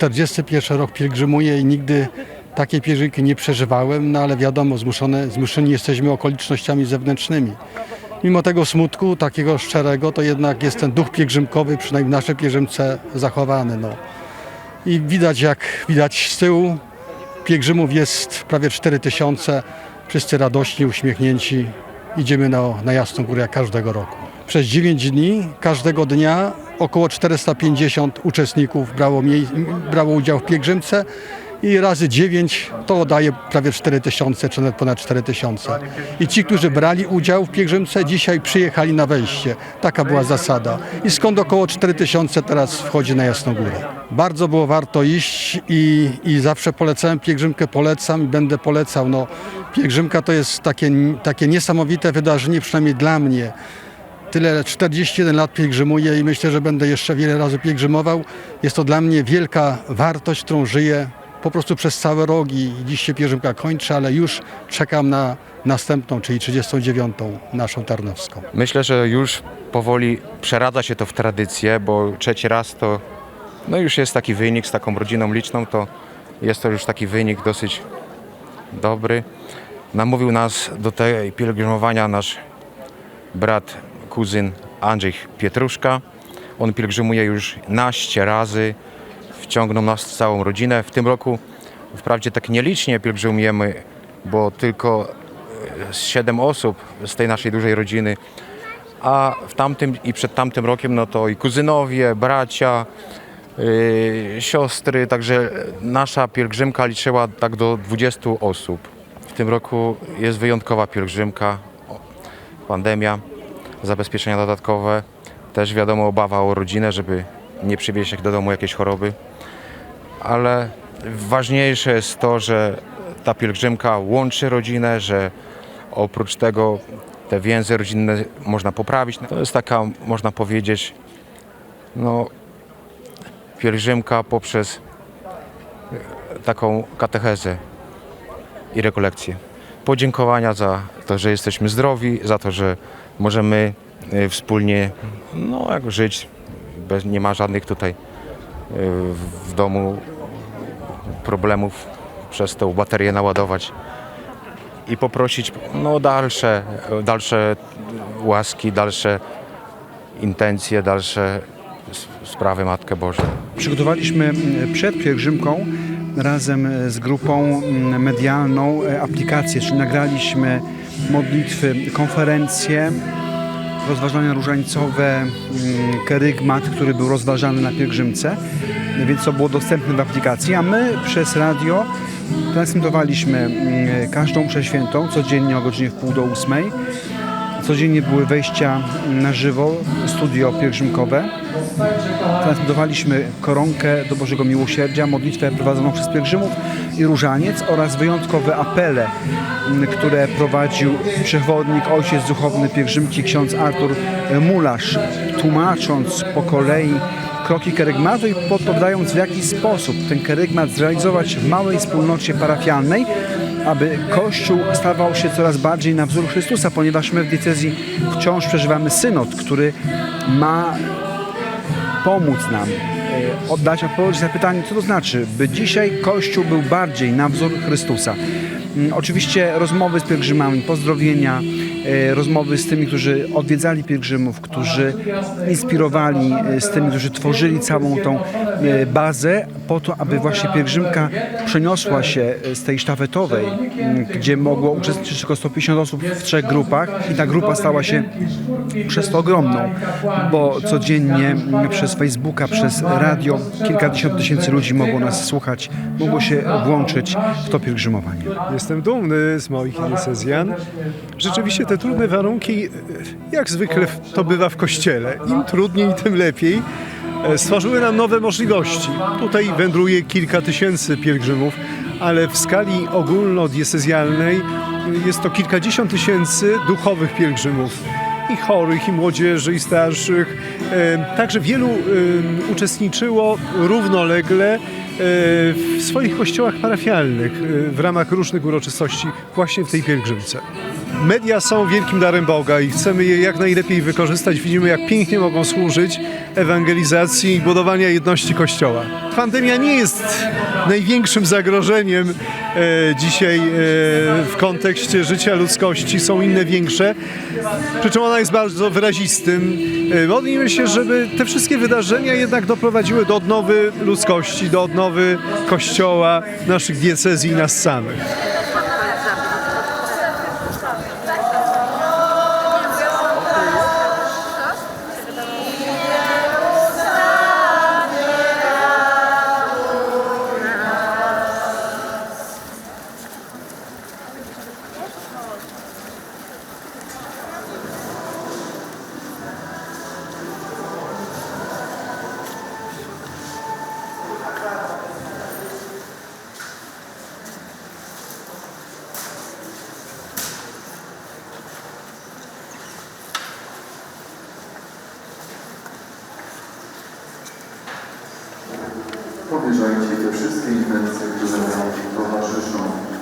41 rok pielgrzymuję i nigdy takiej pielgrzymki nie przeżywałem, no ale wiadomo, zmuszone, zmuszeni jesteśmy okolicznościami zewnętrznymi. Mimo tego smutku, takiego szczerego, to jednak jest ten duch pielgrzymkowy, przynajmniej w naszej pielgrzymce zachowany. No. I widać, jak widać z tyłu, pielgrzymów jest prawie 4000, wszyscy radośni, uśmiechnięci. Idziemy na, na Jasną Górę jak każdego roku. Przez 9 dni, każdego dnia około 450 uczestników brało, brało udział w pielgrzymce i razy 9 to daje prawie 4000 czy nawet ponad 4000. I ci, którzy brali udział w pielgrzymce dzisiaj przyjechali na wejście. Taka była zasada. I skąd około 4000 teraz wchodzi na Jasną Górę. Bardzo było warto iść i, i zawsze polecałem pielgrzymkę, polecam i będę polecał. No, pielgrzymka to jest takie, takie niesamowite wydarzenie, przynajmniej dla mnie. Tyle 41 lat pielgrzymuję i myślę, że będę jeszcze wiele razy pielgrzymował. Jest to dla mnie wielka wartość, którą żyję po prostu przez całe rogi. Dziś się pielgrzymka kończy, ale już czekam na następną, czyli 39. naszą tarnowską. Myślę, że już powoli przeradza się to w tradycję, bo trzeci raz to no już jest taki wynik z taką rodziną liczną, to jest to już taki wynik dosyć dobry. Namówił nas do tej pielgrzymowania nasz brat, kuzyn Andrzej Pietruszka. On pielgrzymuje już naście razy, wciągnął nas całą rodzinę. W tym roku wprawdzie tak nielicznie pielgrzymujemy, bo tylko e, siedem osób z tej naszej dużej rodziny, a w tamtym i przed tamtym rokiem no to i kuzynowie, bracia, yy, siostry, także nasza pielgrzymka liczyła tak do 20 osób. W tym roku jest wyjątkowa pielgrzymka, pandemia, zabezpieczenia dodatkowe, też wiadomo obawa o rodzinę, żeby nie przywieźć do domu jakiejś choroby, ale ważniejsze jest to, że ta pielgrzymka łączy rodzinę, że oprócz tego te więzy rodzinne można poprawić. To jest taka, można powiedzieć, no, pielgrzymka poprzez taką katechezę i rekolekcję. Podziękowania za to, że jesteśmy zdrowi, za to, że możemy e, wspólnie no, jak żyć, bez, nie ma żadnych tutaj e, w- domu problemów, przez tą baterię naładować i poprosić no, dalsze, dalsze łaski, dalsze intencje, dalsze sprawy Matkę Bożą. Przygotowaliśmy mm, przed pielgrzymką razem e, z grupą mm, medialną e, aplikację, czyli nagraliśmy modlitwy, konferencje, rozważania różańcowe, mm, kerygmat, który był rozważany na pielgrzymce, więc to było dostępne w aplikacji, a my przez radio transmitowaliśmy mm, każdą mszę świętą codziennie o godzinie w pół do ósmej. Codziennie były wejścia na żywo, studio pielgrzymkowe. Transmitowaliśmy koronkę do Bożego Miłosierdzia, modlitwę prowadzoną przez pielgrzymów i różaniec oraz wyjątkowe apele, które prowadził przewodnik, ojciec duchowny pielgrzymki, ksiądz Artur Mulasz, tłumacząc po kolei kroki kerygmatu i podpowiadając w jaki sposób ten kerygmat zrealizować w małej wspólnocie parafialnej, aby Kościół stawał się coraz bardziej na wzór Chrystusa, ponieważ my w diecezji wciąż przeżywamy synod, który ma pomóc nam e, oddać odpowiedź na pytanie, co to znaczy, by dzisiaj Kościół był bardziej na wzór Chrystusa. Mm, Oczywiście rozmowy z pielgrzymami, pozdrowienia, rozmowy z tymi, którzy odwiedzali pielgrzymów, którzy inspirowali, e, z tymi, którzy tworzyli całą tą e, bazę po to, aby właśnie pielgrzymka przeniosła się e, z tej sztafetowej, gdzie mogło uczestniczyć tylko 150 osób w trzech grupach i ta grupa stała się przez to ogromną, bo codziennie przez Facebooka, przez radio kilkadziesiąt tysięcy ludzi mogło nas słuchać, mogło się włączyć w to pielgrzymowanie. Jestem dumny z moich diecezjan. Rzeczywiście te trudne warunki, jak zwykle to bywa w kościele, im trudniej, tym lepiej, e, stworzyły nam nowe możliwości. Tutaj wędruje kilka tysięcy pielgrzymów, ale w skali ogólnodiecezjalnej jest to kilkadziesiąt tysięcy duchowych pielgrzymów. I chorych, i młodzieży, i starszych. E, Także wielu uczestniczyło równolegle e, w swoich kościołach parafialnych w ramach różnych uroczystości właśnie w tej pielgrzymce. Media są wielkim darem Boga i chcemy je jak najlepiej wykorzystać. Widzimy, jak pięknie mogą służyć ewangelizacji i budowania jedności Kościoła. pandemia nie jest największym zagrożeniem e, dzisiaj e, w kontekście życia ludzkości. Są inne większe. Przy czym ona jest bardzo wyrazistym. E, modlimy się, żeby te wszystkie wydarzenia jednak doprowadziły do odnowy ludzkości, do odnowy Kościoła, naszych diecezji i nas samych. powierzajcie te wszystkie intencje, które nam towarzyszą.